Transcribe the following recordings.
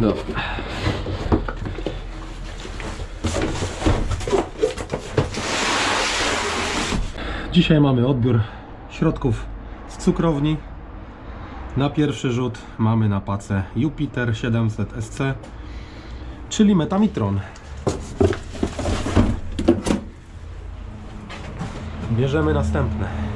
Dobra. Dzisiaj mamy odbiór środków z cukrowni. Na pierwszy rzut mamy na pacę Jupiter 700 SC, czyli Metamitron. Bierzemy następne.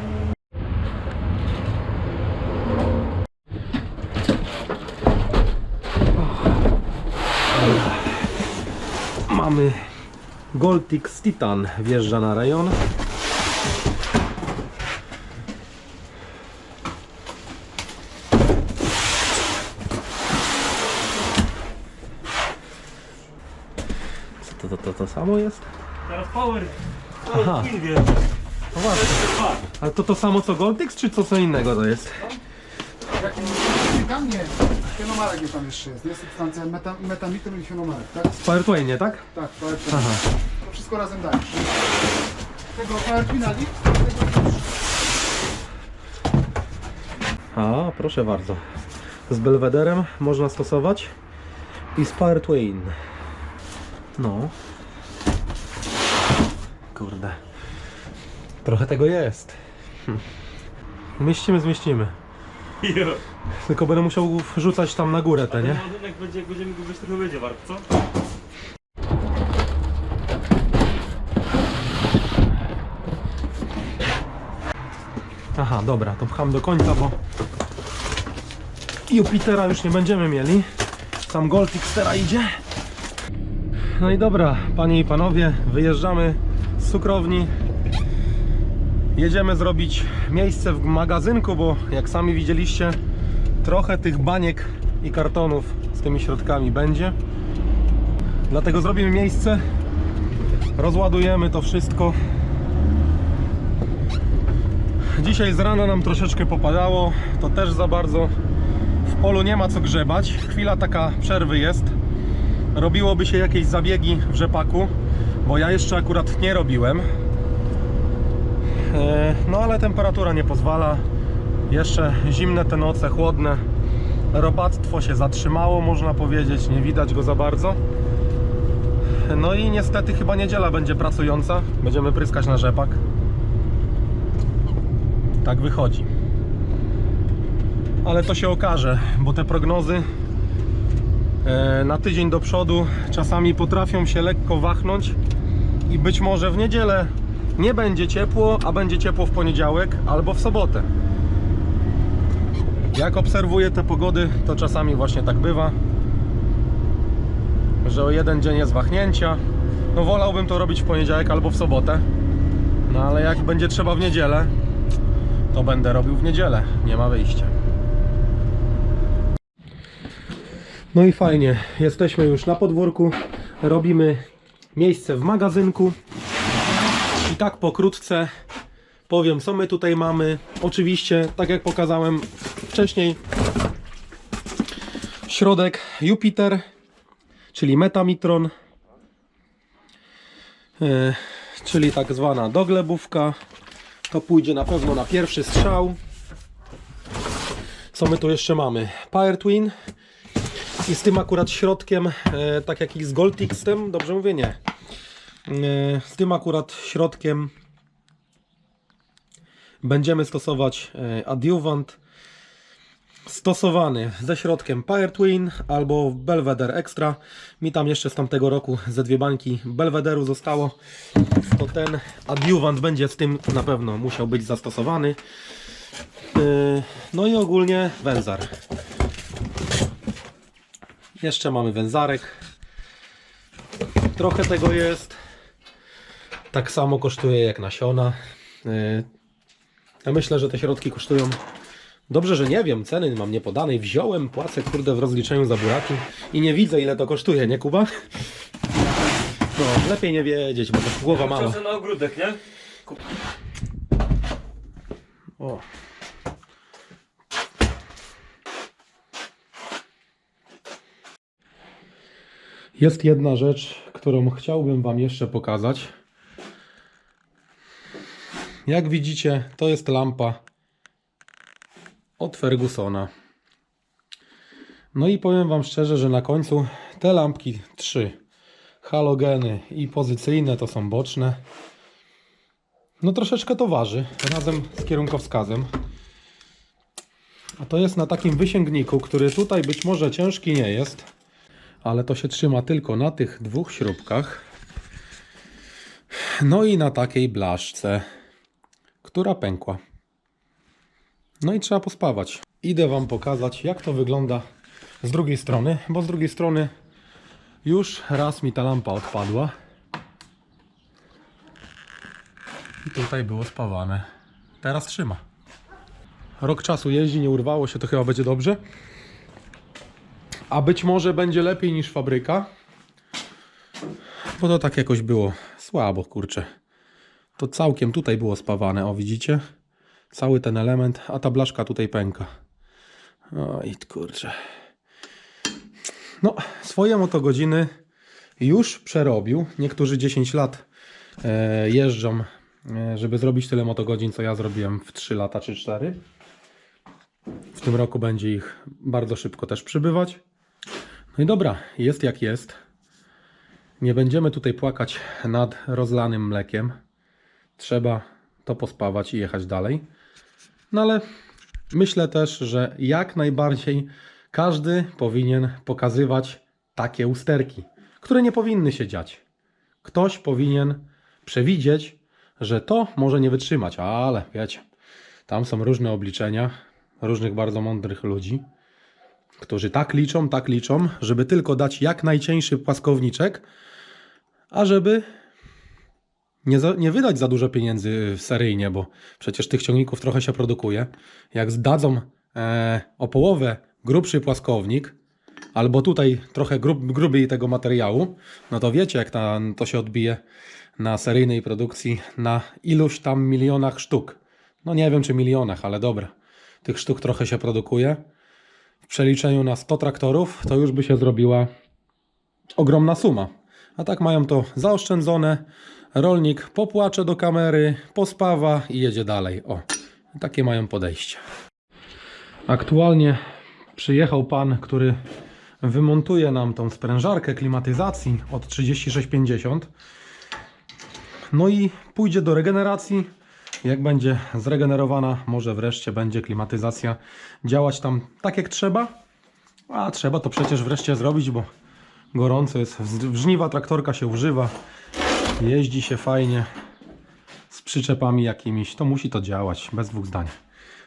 Mamy Goltix Titan wjeżdża na rejon. Co to, to, to, to samo jest? Teraz power. Aha. Queen wie. No właśnie. Ale to to samo co Goltix, czy co co innego to jest? Tam nie. Fenomarek jest tam jeszcze jest. Jest substancja meta, metamitron i fenomarek, tak? Powertwaynie, tak? Tak, power Aha. To wszystko razem dajesz. Tego power finali, tego A, proszę bardzo. Z Belwederem można stosować i z Power Twain. No. Kurde. Trochę tego jest. Hm. Mieścimy, zmieścimy. Jo. Tylko będę musiał wrzucać tam na górę te, nie? Ładunek będzie, jak będziemy go weź trochę będzie wart, co? Aha, dobra, to pcham do końca, bo Jupitera już nie będziemy mieli. Sam Goltix teraz idzie. No i dobra, panie i panowie, wyjeżdżamy z cukrowni. Jedziemy zrobić miejsce w magazynku, bo jak sami widzieliście, trochę tych baniek i kartonów z tymi środkami będzie. Dlatego zrobimy miejsce, rozładujemy to wszystko Dzisiaj z rana nam troszeczkę popadało, to też za bardzo w polu nie ma co grzebać. Chwila taka przerwy jest. Robiłoby się jakieś zabiegi w rzepaku, bo ja jeszcze akurat nie robiłem. E, No ale temperatura nie pozwala. Jeszcze zimne te noce, chłodne. Robactwo się zatrzymało, można powiedzieć, nie widać go za bardzo. No i niestety chyba niedziela będzie pracująca. Będziemy pryskać na rzepak. Tak wychodzi. Ale to się okaże, bo te prognozy e, na tydzień do przodu czasami potrafią się lekko wachnąć i być może w niedzielę nie będzie ciepło, a będzie ciepło w poniedziałek albo w sobotę. Jak obserwuję te pogody, to czasami właśnie tak bywa, że o jeden dzień jest wahnięcia. No wolałbym to robić w poniedziałek albo w sobotę. No ale jak będzie trzeba w niedzielę, to będę robił w niedzielę. Nie ma wyjścia. No i fajnie, jesteśmy już na podwórku. Robimy miejsce w magazynku. I tak pokrótce powiem, co my tutaj mamy. Oczywiście, tak jak pokazałem wcześniej, środek Jupiter, czyli Metamitron, e, czyli tak zwana doglebówka. To pójdzie na pewno na pierwszy strzał. Co my tu jeszcze mamy? Power Twin. I z tym akurat środkiem, e, tak jak i z Goltixem, dobrze mówię? Nie. E, z tym akurat środkiem będziemy stosować adjuvant stosowany ze środkiem Power Twin albo Belvedere Extra. Mi tam jeszcze z tamtego roku ze dwie bańki Belvederu zostało. To ten adjuvant będzie z tym na pewno musiał być zastosowany. Yy, No i ogólnie węzar. Jeszcze mamy węzarek. Trochę tego jest. Tak samo kosztuje jak nasiona. Yy, Ja myślę, że te środki kosztują Dobrze, że nie wiem, ceny mam niepodanej. Wziąłem, płacę kurde w rozliczeniu za buraki i nie widzę ile to kosztuje, nie Kuba? No, lepiej nie wiedzieć, bo to głowa mała. Czasem na ogródek, nie? O. Jest jedna rzecz, którą chciałbym Wam jeszcze pokazać. Jak widzicie, to jest lampa od Fergusona. No i powiem Wam szczerze, że na końcu te lampki trzy halogeny i pozycyjne to są boczne. No troszeczkę to waży razem z kierunkowskazem. A to jest na takim wysięgniku, który tutaj być może ciężki nie jest, ale to się trzyma tylko na tych dwóch śrubkach. No i na takiej blaszce, która pękła. No i trzeba pospawać. Idę Wam pokazać, jak to wygląda z drugiej strony, bo z drugiej strony już raz mi ta lampa odpadła. I tutaj było spawane. Teraz trzyma. Rok czasu jeździ, nie urwało się, to chyba będzie dobrze. A być może będzie lepiej niż fabryka. Bo to tak jakoś było słabo, kurczę. To całkiem tutaj było spawane, o widzicie? Cały ten element, a ta blaszka tutaj pęka. Oj, kurczę. No, swoje motogodziny już przerobił. Niektórzy 10 lat e, jeżdżą, e, żeby zrobić tyle motogodzin, co ja zrobiłem w 3 lata czy 4. W tym roku będzie ich bardzo szybko też przybywać. No i dobra, jest jak jest. Nie będziemy tutaj płakać nad rozlanym mlekiem. Trzeba to pospawać i jechać dalej. No ale myślę też, że jak najbardziej każdy powinien pokazywać takie usterki, które nie powinny się dziać. Ktoś powinien przewidzieć, że to może nie wytrzymać, ale wiecie, tam są różne obliczenia różnych bardzo mądrych ludzi, którzy tak liczą, tak liczą, żeby tylko dać jak najcieńszy płaskowniczek, a żeby nie, za, nie wydać za dużo pieniędzy seryjnie, bo przecież tych ciągników trochę się produkuje. Jak zdadzą e, o połowę grubszy płaskownik, albo tutaj trochę grub, grubiej tego materiału, no to wiecie, jak ta, to się odbije na seryjnej produkcji na iluś tam milionach sztuk. No nie wiem czy milionach, ale dobra. Tych sztuk trochę się produkuje. W przeliczeniu na 100 traktorów to już by się zrobiła ogromna suma. A tak mają to zaoszczędzone. Rolnik popłacze do kamery, pospawa i jedzie dalej. O, takie mają podejście. Aktualnie przyjechał pan, który wymontuje nam tą sprężarkę klimatyzacji od 3650. No i pójdzie do regeneracji. Jak będzie zregenerowana, może wreszcie będzie klimatyzacja działać tam tak jak trzeba. A trzeba to przecież wreszcie zrobić, bo gorąco jest. W żniwa traktorka się używa, jeździ się fajnie z przyczepami jakimiś. To musi to działać, bez dwóch zdań.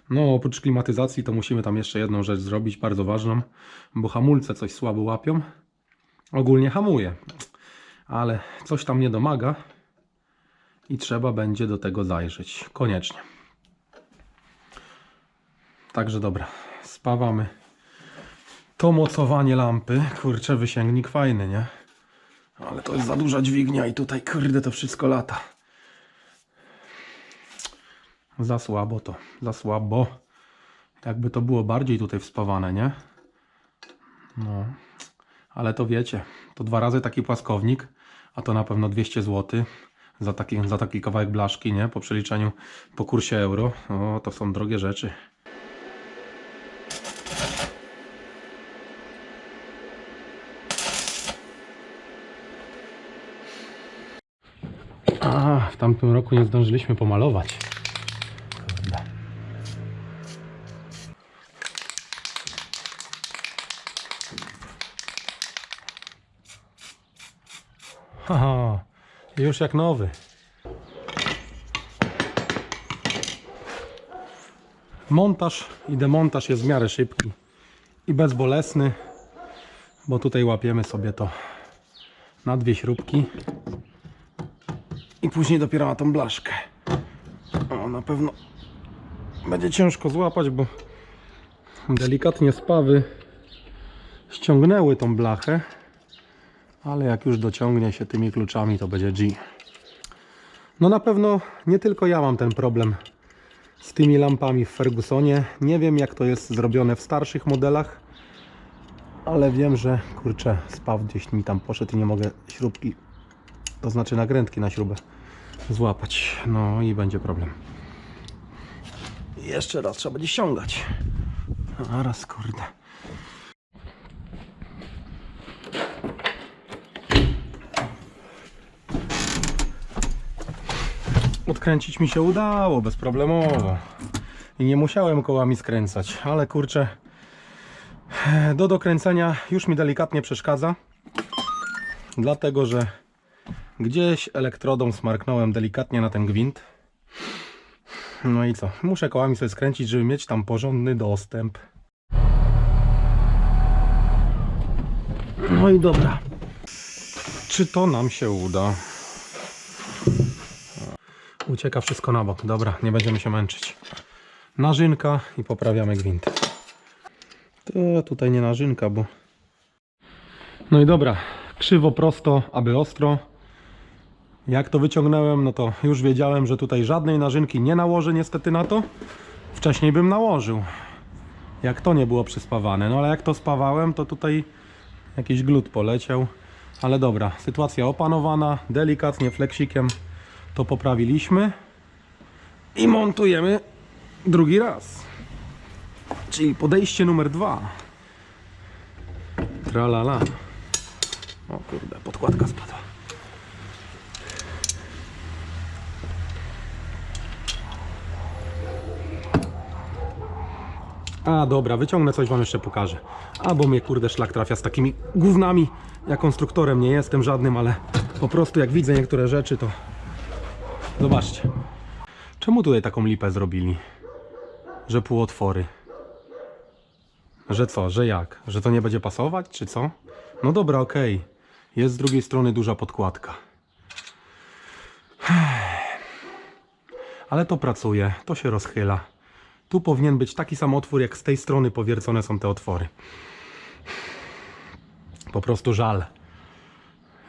No, oprócz klimatyzacji, to musimy tam jeszcze jedną rzecz zrobić, bardzo ważną, bo hamulce coś słabo łapią. Ogólnie hamuje, ale coś tam nie domaga i trzeba będzie do tego zajrzeć. Koniecznie. Także dobra, spawamy to mocowanie lampy. Kurczę, wysięgnik fajny, nie? Ale to jest za duża dźwignia i tutaj, kurde, to wszystko lata. Za słabo to, za słabo. Jakby to było bardziej tutaj wspawane, nie? No, ale to wiecie, to dwa razy taki płaskownik, a to na pewno 200 zł za taki, za taki kawałek blaszki, nie? Po przeliczeniu po kursie euro. O, to są drogie rzeczy. A, w tamtym roku nie zdążyliśmy pomalować. Haha, już jak nowy. Montaż i demontaż jest w miarę szybki i bezbolesny, bo tutaj łapiemy sobie to na dwie śrubki później dopiero na tą blaszkę. O, na pewno będzie ciężko złapać, bo delikatnie spawy ściągnęły tą blachę, ale jak już dociągnie się tymi kluczami, to będzie G. No na pewno nie tylko ja mam ten problem z tymi lampami w Fergusonie. Nie wiem jak to jest zrobione w starszych modelach, ale wiem, że kurczę, spaw gdzieś mi tam poszedł i nie mogę śrubki, to znaczy nagrętki na śrubę złapać. No i będzie problem. Jeszcze raz trzeba będzie ściągać. A raz kurde. Odkręcić mi się udało bezproblemowo. I nie musiałem kołami skręcać, ale kurczę do dokręcenia już mi delikatnie przeszkadza. Dlatego, że gdzieś elektrodą smarknąłem delikatnie na ten gwint. No i co? Muszę kołami sobie skręcić, żeby mieć tam porządny dostęp. No i dobra. Czy to nam się uda? Ucieka wszystko na bok. Dobra, nie będziemy się męczyć. Narzynka i poprawiamy gwint. To tutaj nie narzynka, bo... No i dobra. Krzywo, prosto, aby ostro. Jak to wyciągnąłem, no to już wiedziałem, że tutaj żadnej narzynki nie nałożę niestety na to. Wcześniej bym nałożył. Jak to nie było przyspawane. No ale jak to spawałem, to tutaj jakiś glut poleciał. Ale dobra, sytuacja opanowana. Delikatnie fleksikiem to poprawiliśmy. I montujemy drugi raz. Czyli podejście numer dwa. Tralala. O kurde, podkładka spadła. A dobra, wyciągnę coś wam jeszcze pokażę. Albo mnie kurde szlak trafia z takimi gównami. Ja konstruktorem nie jestem żadnym, ale po prostu jak widzę niektóre rzeczy to... Zobaczcie. Czemu tutaj taką lipę zrobili? Że półotwory. Że co, że jak? Że to nie będzie pasować, czy co? No dobra, okej. Jest z drugiej strony duża podkładka. Ale to pracuje, to się rozchyla. Tu powinien być taki sam otwór, jak z tej strony powiercone są te otwory. Po prostu żal.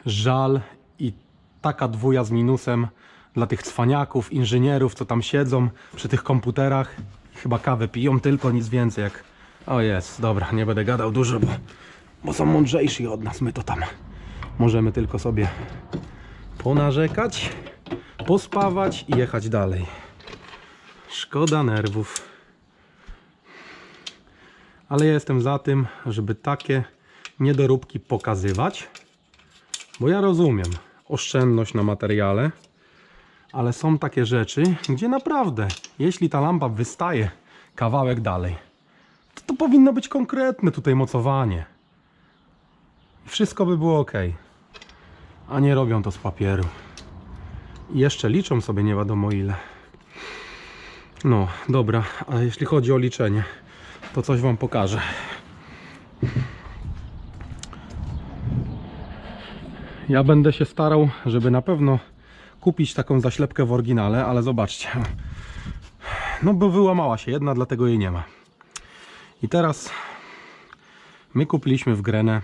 Żal i taka dwuja z minusem dla tych cwaniaków, inżynierów, co tam siedzą przy tych komputerach. Chyba kawę piją tylko, nic więcej jak... O jest, dobra, nie będę gadał dużo, bo, bo są mądrzejsi od nas. My to tam możemy tylko sobie ponarzekać, pospawać i jechać dalej. Szkoda nerwów. Ale ja jestem za tym, żeby takie niedoróbki pokazywać. Bo ja rozumiem oszczędność na materiale, ale są takie rzeczy, gdzie naprawdę, jeśli ta lampa wystaje kawałek dalej, to, to powinno być konkretne tutaj mocowanie. Wszystko by było ok. A nie robią to z papieru. I jeszcze liczą sobie nie wiadomo ile. No, dobra, a jeśli chodzi o liczenie, to coś Wam pokażę. Ja będę się starał, żeby na pewno kupić taką zaślepkę w oryginale, ale zobaczcie. No bo wyłamała się jedna, dlatego jej nie ma. I teraz my kupiliśmy w Grenę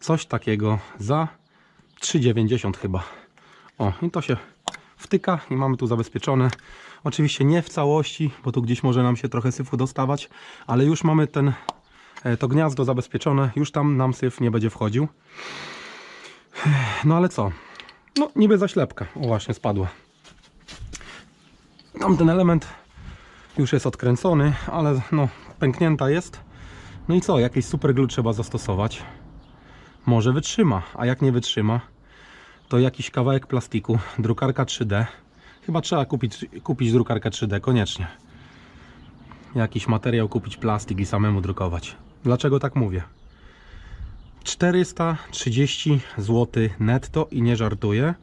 coś takiego za 3,90 chyba. O, i to się wtyka i mamy tu zabezpieczone. Oczywiście nie w całości, bo tu gdzieś może nam się trochę syfu dostawać, ale już mamy ten, e, to gniazdo zabezpieczone, już tam nam syf nie będzie wchodził. No ale co? No niby zaślepka. O właśnie, spadła. Tamten element już jest odkręcony, ale no pęknięta jest. No i co? Jakiś super glue trzeba zastosować. Może wytrzyma, a jak nie wytrzyma, to jakiś kawałek plastiku, drukarka 3D. Chyba trzeba kupić, kupić drukarkę 3D, koniecznie. Jakiś materiał kupić, plastik i samemu drukować. Dlaczego tak mówię? 430 zł netto i nie żartuję,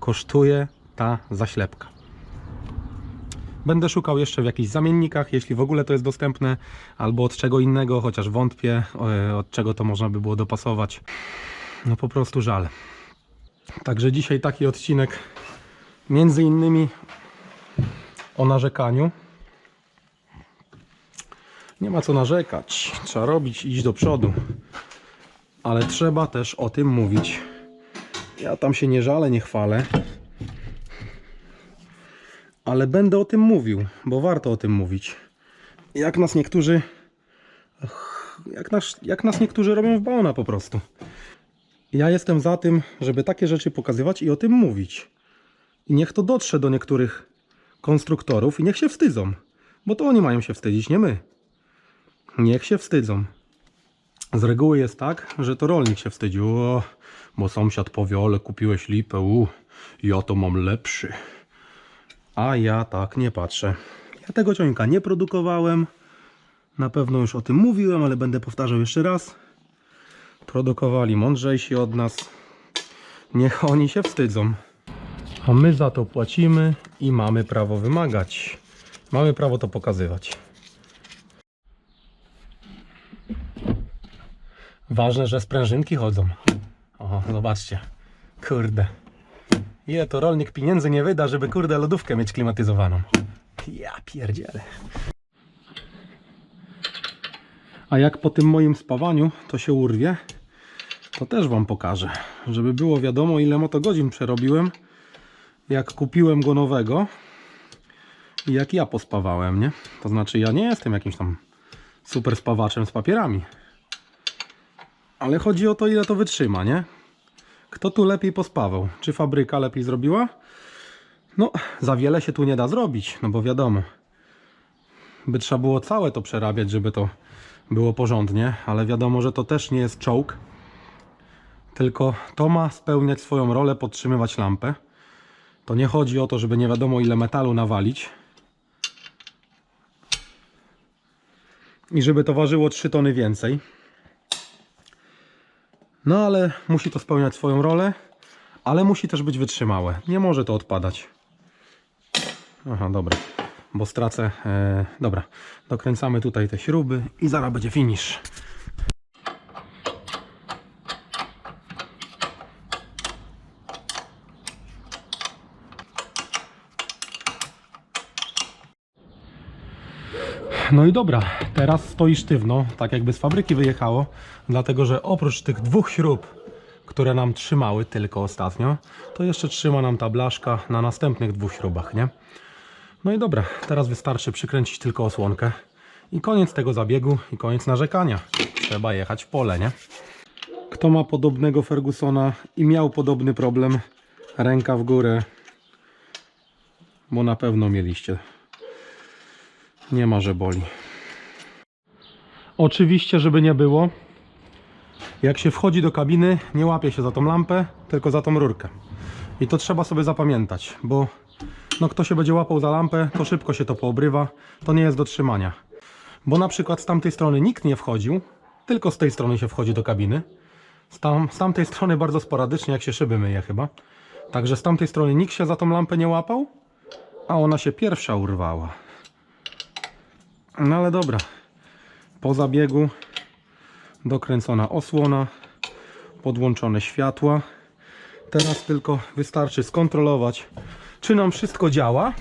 kosztuje ta zaślepka. Będę szukał jeszcze w jakichś zamiennikach, jeśli w ogóle to jest dostępne, albo od czego innego, chociaż wątpię, e, od czego to można by było dopasować. No po prostu żal. Także dzisiaj taki odcinek między innymi o narzekaniu. Nie ma co narzekać, trzeba robić, iść do przodu. Ale trzeba też o tym mówić. Ja tam się nie żalę, nie chwalę. Ale będę o tym mówił, bo warto o tym mówić. Jak nas niektórzy. Jak nas, jak nas niektórzy robią w baona po prostu. Ja jestem za tym, żeby takie rzeczy pokazywać i o tym mówić. I niech to dotrze do niektórych konstruktorów i niech się wstydzą. Bo to oni mają się wstydzić, nie my. Niech się wstydzą. Z reguły jest tak, że to rolnik się wstydził, o, bo sąsiad powie, ale kupiłeś lipę, u, ja to mam lepszy. A ja tak nie patrzę. Ja tego ciągnika nie produkowałem. Na pewno już o tym mówiłem, ale będę powtarzał jeszcze raz. Produkowali mądrzejsi od nas. Niech oni się wstydzą. A my za to płacimy i mamy prawo wymagać. Mamy prawo to pokazywać. Ważne, że sprężynki chodzą. O, zobaczcie. Kurde. Ile to rolnik pieniędzy nie wyda, żeby kurde lodówkę mieć klimatyzowaną. Ja pierdzielę. A jak po tym moim spawaniu to się urwie, to też wam pokażę. Żeby było wiadomo ile motogodzin przerobiłem, jak kupiłem go nowego i jak ja pospawałem, nie? To znaczy ja nie jestem jakimś tam super spawaczem z papierami. Ale chodzi o to ile to wytrzyma, nie? Kto tu lepiej pospawał? Czy fabryka lepiej zrobiła? No, za wiele się tu nie da zrobić, no bo wiadomo. By trzeba było całe to przerabiać, żeby to było porządnie, ale wiadomo, że to też nie jest czołg. Tylko to ma spełniać swoją rolę, podtrzymywać lampę. To nie chodzi o to, żeby nie wiadomo ile metalu nawalić. I żeby to ważyło 3 tony więcej. No ale musi to spełniać swoją rolę, ale musi też być wytrzymałe. Nie może to odpadać. Aha, dobra, bo stracę. E, dobra, dokręcamy tutaj te śruby i zaraz będzie finish. No i dobra, teraz stoi sztywno, tak jakby z fabryki wyjechało, dlatego że oprócz tych dwóch śrub, które nam trzymały tylko ostatnio, to jeszcze trzyma nam ta blaszka na następnych dwóch śrubach, nie? No i dobra, teraz wystarczy przykręcić tylko osłonkę i koniec tego zabiegu i koniec narzekania. Trzeba jechać w pole, nie? Kto ma podobnego Fergusona i miał podobny problem, ręka w górę, bo na pewno mieliście. Nie ma, że boli. Oczywiście, żeby nie było, jak się wchodzi do kabiny, nie łapie się za tą lampę, tylko za tą rurkę. I to trzeba sobie zapamiętać, bo no kto się będzie łapał za lampę, to szybko się to poobrywa, to nie jest do trzymania. Bo na przykład z tamtej strony nikt nie wchodził, tylko z tej strony się wchodzi do kabiny. Z, tam, z tamtej strony bardzo sporadycznie, jak się szyby myje chyba. Także z tamtej strony nikt się za tą lampę nie łapał, a ona się pierwsza urwała. No ale dobra. Po zabiegu dokręcona osłona, podłączone światła. Teraz tylko wystarczy skontrolować, czy nam wszystko działa.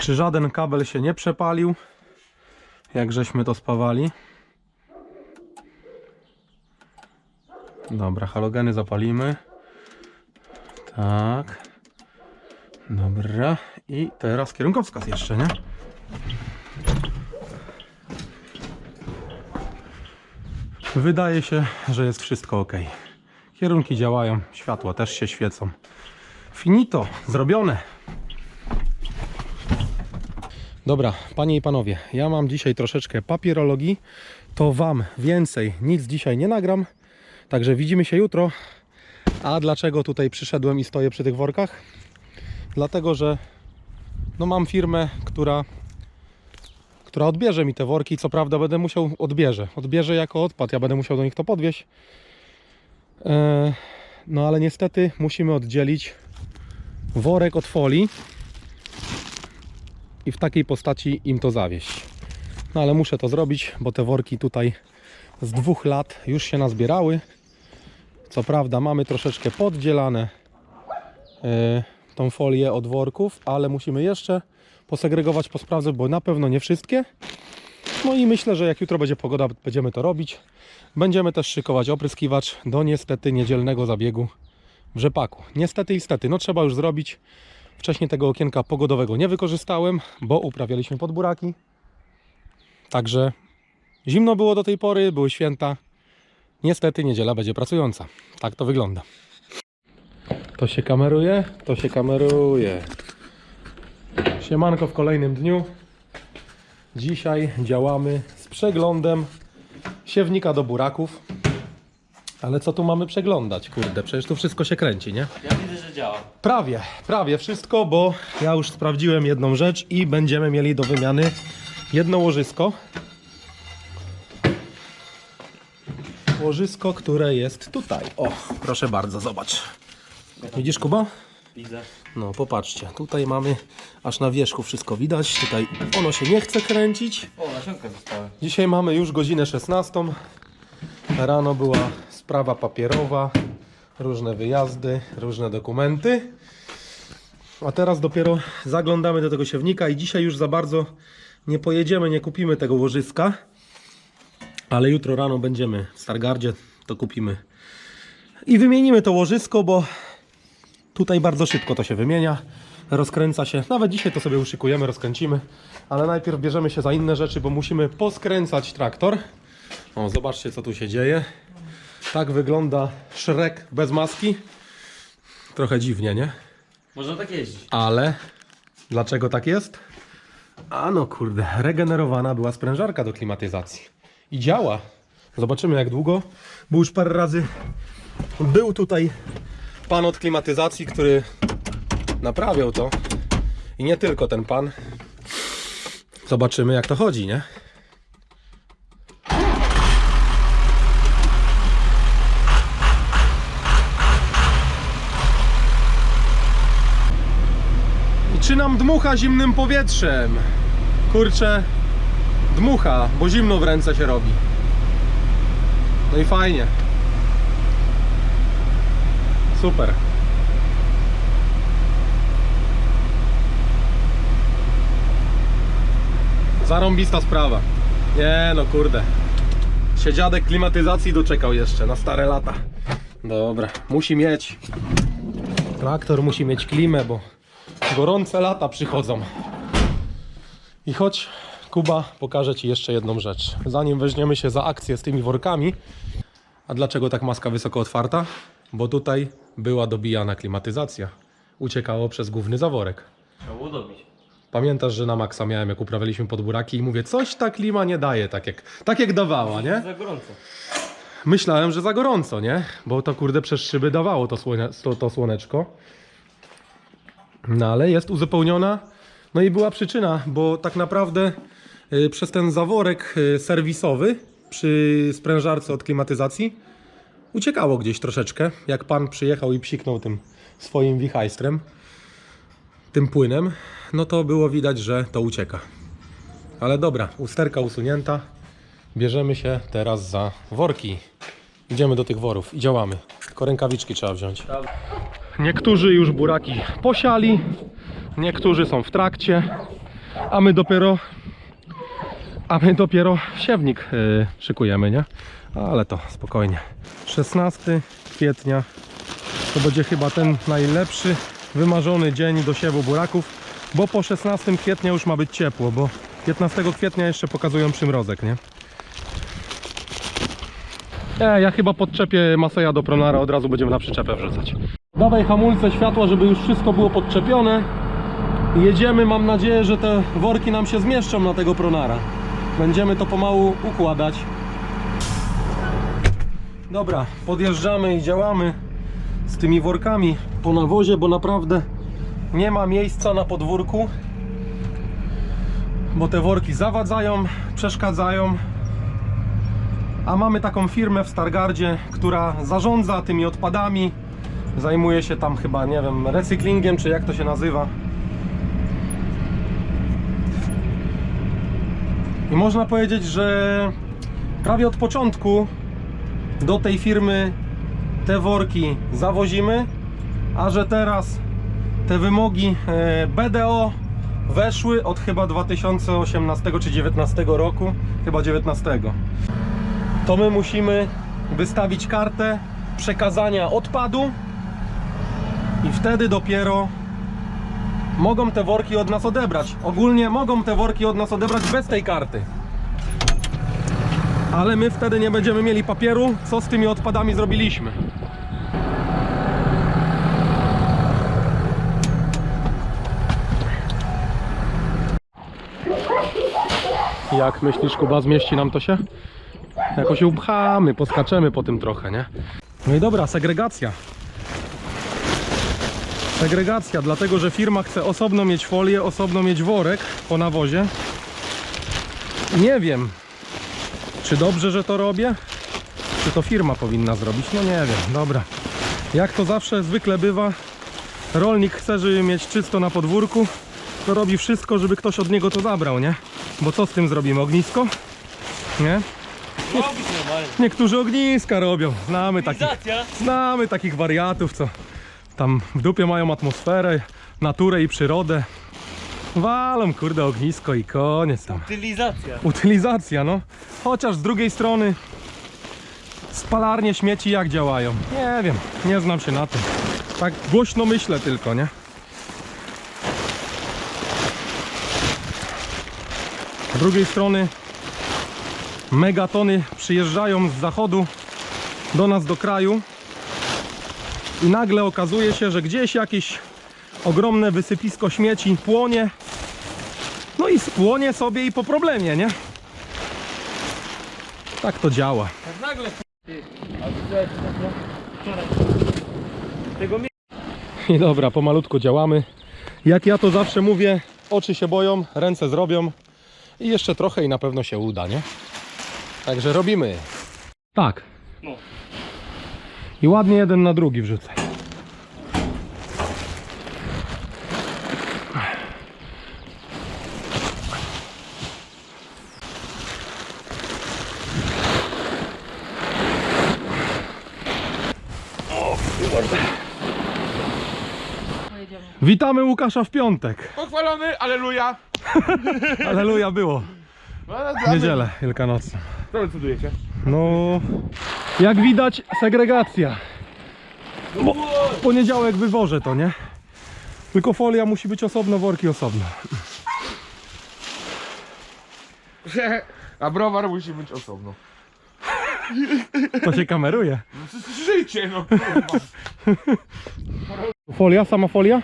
Czy żaden kabel się nie przepalił, jak żeśmy to spawali. Dobra, halogeny zapalimy. Tak. Dobra. I teraz kierunkowskaz jeszcze, nie? Wydaje się, że jest wszystko ok. Kierunki działają, światła też się świecą. Finito, zrobione. Dobra, panie i panowie, ja mam dzisiaj troszeczkę papierologii. To wam więcej nic dzisiaj nie nagram. Także widzimy się jutro. A dlaczego tutaj przyszedłem i stoję przy tych workach? Dlatego, że no mam firmę, która, która odbierze mi te worki. Co prawda będę musiał, odbierze. Odbierze jako odpad, ja będę musiał do nich to podwieźć. E, no ale niestety musimy oddzielić worek od folii i w takiej postaci im to zawieść. No ale muszę to zrobić, bo te worki tutaj z dwóch lat już się nazbierały. Co prawda mamy troszeczkę poddzielane e, tą folię od worków, ale musimy jeszcze posegregować, posprawdzać, bo na pewno nie wszystkie. No i myślę, że jak jutro będzie pogoda, będziemy to robić. Będziemy też szykować opryskiwacz do niestety niedzielnego zabiegu w rzepaku. Niestety i stety, no trzeba już zrobić. Wcześniej tego okienka pogodowego nie wykorzystałem, bo uprawialiśmy podburaki. Także zimno było do tej pory, były święta. Niestety niedziela będzie pracująca. Tak to wygląda. To się kameruje? To się kameruje. Siemanko w kolejnym dniu. Dzisiaj działamy z przeglądem siewnika do buraków. Ale co tu mamy przeglądać? Kurde, przecież tu wszystko się kręci, nie? Ja widzę, że działa. Prawie, prawie wszystko, bo ja już sprawdziłem jedną rzecz i będziemy mieli do wymiany jedno łożysko. Łożysko, które jest tutaj. O, proszę bardzo, zobacz. Widzisz, Kuba? Widzę. No, popatrzcie, tutaj mamy aż na wierzchu wszystko widać. Tutaj ono się nie chce kręcić. O, nasionka zostały. Dzisiaj mamy już godzinę 16. Rano była sprawa papierowa, różne wyjazdy, różne dokumenty. A teraz dopiero zaglądamy do tego siewnika i dzisiaj już za bardzo nie pojedziemy, nie kupimy tego łożyska. Ale jutro rano będziemy w Stargardzie, to kupimy. I wymienimy to łożysko, bo tutaj bardzo szybko to się wymienia. Rozkręca się. Nawet dzisiaj to sobie uszykujemy, rozkręcimy. Ale najpierw bierzemy się za inne rzeczy, bo musimy poskręcać traktor. O, zobaczcie co tu się dzieje. Tak wygląda Shrek bez maski. Trochę dziwnie, nie? Można tak jeździć. Ale dlaczego tak jest? A no kurde, regenerowana była sprężarka do klimatyzacji. I działa. Zobaczymy jak długo. Bo już parę razy był tutaj pan od klimatyzacji, który naprawiał to. I nie tylko ten pan. Zobaczymy jak to chodzi, nie? I czy nam dmucha zimnym powietrzem? Kurczę, dmucha, bo zimno w ręce się robi. No i fajnie. Super. Zarąbista sprawa. Nie no kurde. Się dziadek klimatyzacji doczekał jeszcze na stare lata. Dobra, musi mieć. Traktor musi mieć klimę, bo gorące lata przychodzą. I chodź, Kuba, pokażę Ci jeszcze jedną rzecz. Zanim weźmiemy się za akcję z tymi workami. A dlaczego tak maska wysoko otwarta? Bo tutaj była dobijana klimatyzacja. Uciekało przez główny zaworek. Trzeba było dobić. Pamiętasz, że na maksa miałem, jak uprawialiśmy podburaki i mówię, coś ta klima nie daje, tak jak, tak jak dawała, nie? Za gorąco. Myślałem, że za gorąco, nie? Bo to kurde przez szyby dawało to, słonie, to, to słoneczko. No ale jest uzupełniona. No i była przyczyna, bo tak naprawdę y, przez ten zaworek y, serwisowy przy sprężarce od klimatyzacji uciekało gdzieś troszeczkę. Jak pan przyjechał i psiknął tym swoim wichajstrem, tym płynem, no to było widać, że to ucieka. Ale dobra, usterka usunięta. Bierzemy się teraz za worki. Idziemy do tych worów i działamy. Tylko rękawiczki trzeba wziąć. Niektórzy już buraki posiali, niektórzy są w trakcie, a my dopiero a my dopiero siewnik yy, szykujemy, nie? Ale to spokojnie. 16 kwietnia to będzie chyba ten najlepszy, wymarzony dzień do siewu buraków, bo po 16 kwietnia już ma być ciepło, bo 15 kwietnia jeszcze pokazują przymrozek, nie? E, ja chyba podczepię Maseja do Pronara, od razu będziemy na przyczepę wrzucać. Dawaj hamulce, światła, żeby już wszystko było podczepione. Jedziemy, mam nadzieję, że te worki nam się zmieszczą na tego Pronara. Będziemy to pomału układać. Dobra, podjeżdżamy i działamy z tymi workami po nawozie, bo naprawdę nie ma miejsca na podwórku. Bo te worki zawadzają, przeszkadzają. A mamy taką firmę w Stargardzie, która zarządza tymi odpadami. Zajmuje się tam chyba, nie wiem, recyklingiem, czy jak to się nazywa. I można powiedzieć, że prawie od początku do tej firmy te worki zawozimy, a że teraz te wymogi e, BDO weszły od chyba 2018 czy 2019 roku, chyba 19 to my musimy wystawić kartę przekazania odpadu i wtedy dopiero mogą te worki od nas odebrać. Ogólnie mogą te worki od nas odebrać bez tej karty. Ale my wtedy nie będziemy mieli papieru, co z tymi odpadami zrobiliśmy. Jak myślisz, Kuba, zmieści nam to się? Jakoś się upchamy, poskaczemy po tym trochę, nie? No i dobra, segregacja. Segregacja, dlatego że firma chce osobno mieć folię, osobno mieć worek po nawozie. Nie wiem, czy dobrze, że to robię, czy to firma powinna zrobić. No nie wiem, dobra. Jak to zawsze zwykle bywa, rolnik chce, żeby mieć czysto na podwórku, to robi wszystko, żeby ktoś od niego to zabrał, nie? Bo co z tym zrobimy? Ognisko? Nie? Niektórzy ogniska robią. Znamy takich, znamy takich wariatów, co tam w dupie mają atmosferę, naturę i przyrodę. Walą, kurde, ognisko i koniec tam. Utylizacja. Utylizacja, no. Chociaż z drugiej strony spalarnie śmieci jak działają? Nie wiem, nie znam się na tym. Tak głośno myślę tylko, nie? Z drugiej strony megatony przyjeżdżają z zachodu do nas do kraju i nagle okazuje się, że gdzieś jakieś ogromne wysypisko śmieci płonie no i spłonie sobie i po problemie, nie? Tak to działa. Tak nagle. I dobra, pomalutku działamy. Jak ja to zawsze mówię, oczy się boją, ręce zrobią i jeszcze trochę i na pewno się uda, nie? Także robimy. Tak. No. I ładnie jeden na drugi wrzucę. Witamy Łukasza w piątek. Pochwalony, aleluja! Aleluja było. No, ale W dla niedzielę wielkanocną. Co wy cudujecie? No, jak widać, segregacja. Bo w poniedziałek wywożę to, nie? Tylko folia musi być osobno, worki osobno. A browar musi być osobno. To się kameruje. Życie, no kurwa. Folia, sama folia?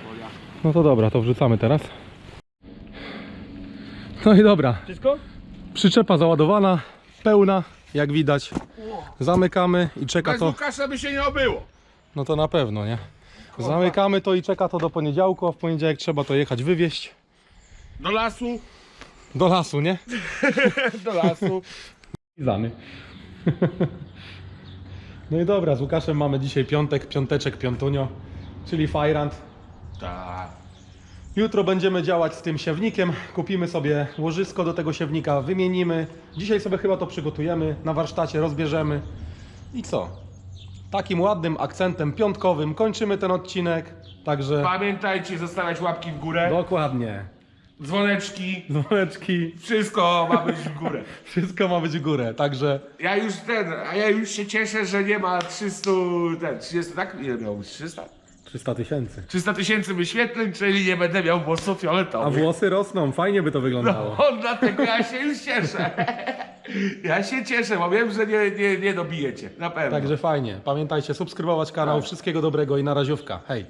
No to dobra, to wrzucamy teraz. No i dobra, Wszystko? przyczepa załadowana, pełna, jak widać. Zamykamy i czeka Bez to. Łukasza by się nie obyło. No to na pewno, nie? Zamykamy to i czeka to do poniedziałku, a w poniedziałek trzeba to jechać wywieźć Do lasu, do lasu, nie? do lasu. Zany. No i dobra, z Łukaszem mamy dzisiaj piątek, piąteczek, piątunio, czyli fajrant. Tak. Jutro będziemy działać z tym siewnikiem, kupimy sobie łożysko do tego siewnika, wymienimy. Dzisiaj sobie chyba to przygotujemy, na warsztacie rozbierzemy. I co? Takim ładnym akcentem piątkowym kończymy ten odcinek. Także Pamiętajcie zostawiać łapki w górę, dokładnie. dzwoneczki, Dzwoneczki, wszystko ma być w górę. wszystko ma być w górę. Także Ja już ten, a ja już się cieszę, że nie ma 300, ten, 30, tak? Ile miał być? 300? 300 tysięcy. 300 tysięcy wyświetleń, czyli nie będę miał włosów A fioletowych. włosy rosną, fajnie by to wyglądało. No, dlatego ja się już cieszę. Ja się cieszę, bo wiem, że nie, nie, nie dobijecie. Na pewno. Także fajnie. Pamiętajcie, subskrybować kanał. Wszystkiego dobrego i na raziówka. Hej.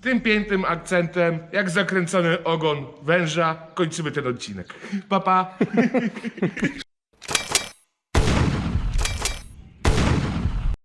Tym pięknym akcentem, jak zakręcony ogon węża, kończymy ten odcinek. Pa, pa.